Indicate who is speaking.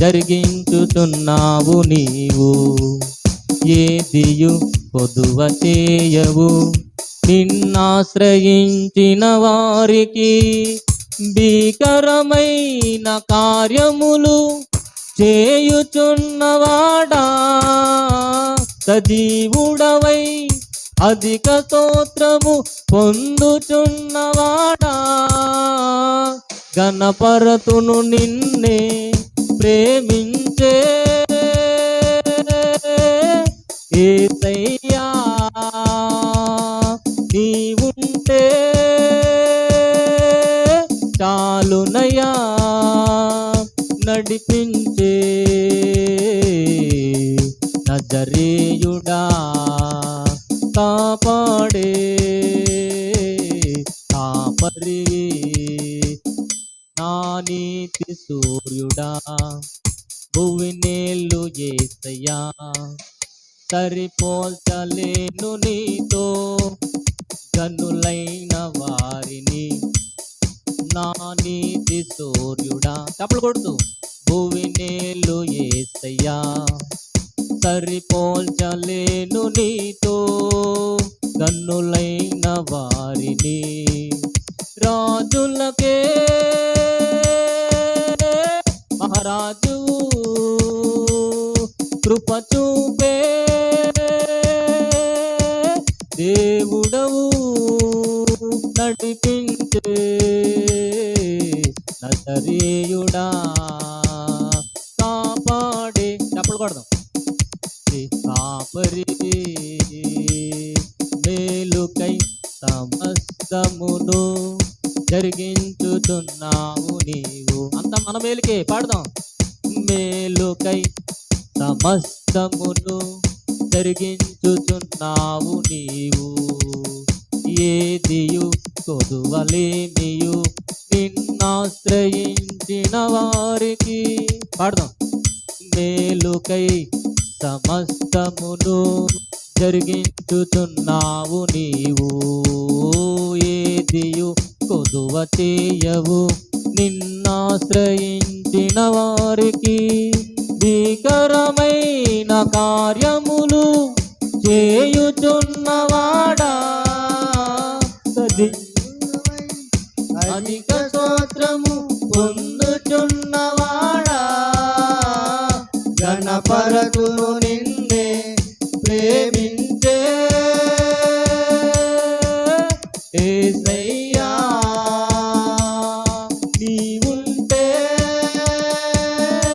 Speaker 1: జరిగించుతున్నావు నీవు. ఏదియు పొదువ చేయవు. నిన్నాశ్రయించిన వారికి భీకరమైన కార్యములు చేయుచున్నవాడా? సజీవుడవై అధిక స్తోత్రము పొందుచున్నవాడా? గణపరతును నిన్నే ప్రేమించే ఏసయ్యా ఉంటే చాలునయా నడిపించే నజరేయుడా? కాపాడే నీతి సూర్యుడా భువి నేలు ఏసయ్యా. సరిపోల్చలేను నీతో గనులైన వారిని. నా నీతి సూర్యుడా చప్పలు కొడుతూ. భూమి నేలు ఏసయ్యా సరిపోల్చలేను నీతో గన్నులైన వారిని. కృప చూపే దేవుడవు నడిపించే నజరేయుడా. కాపాడే చప్పలు కొడదాం. కాపరి మేలుకై సమస్తమును జరిగించుతున్నావు నీవు. అంత మన మేలుకే పాడదాం. మేలుకై సమస్తమును జరిగించుచున్నావు నీవు. ఏదియు కొదువలేమియు నిన్నాశ్రయించిన వారికి పాడదాం. మేలుకై సమస్తమును జరిగించుతున్నావు నీవు. ఏదియు కొదువ చేయవు. నిన్నాశ్రయించిన వారికి భీకరమైన కార్యములు చేయుచున్నవాడా? సది అధిక స్తోత్రము పొందుచున్నవాడా?
Speaker 2: గణపరతు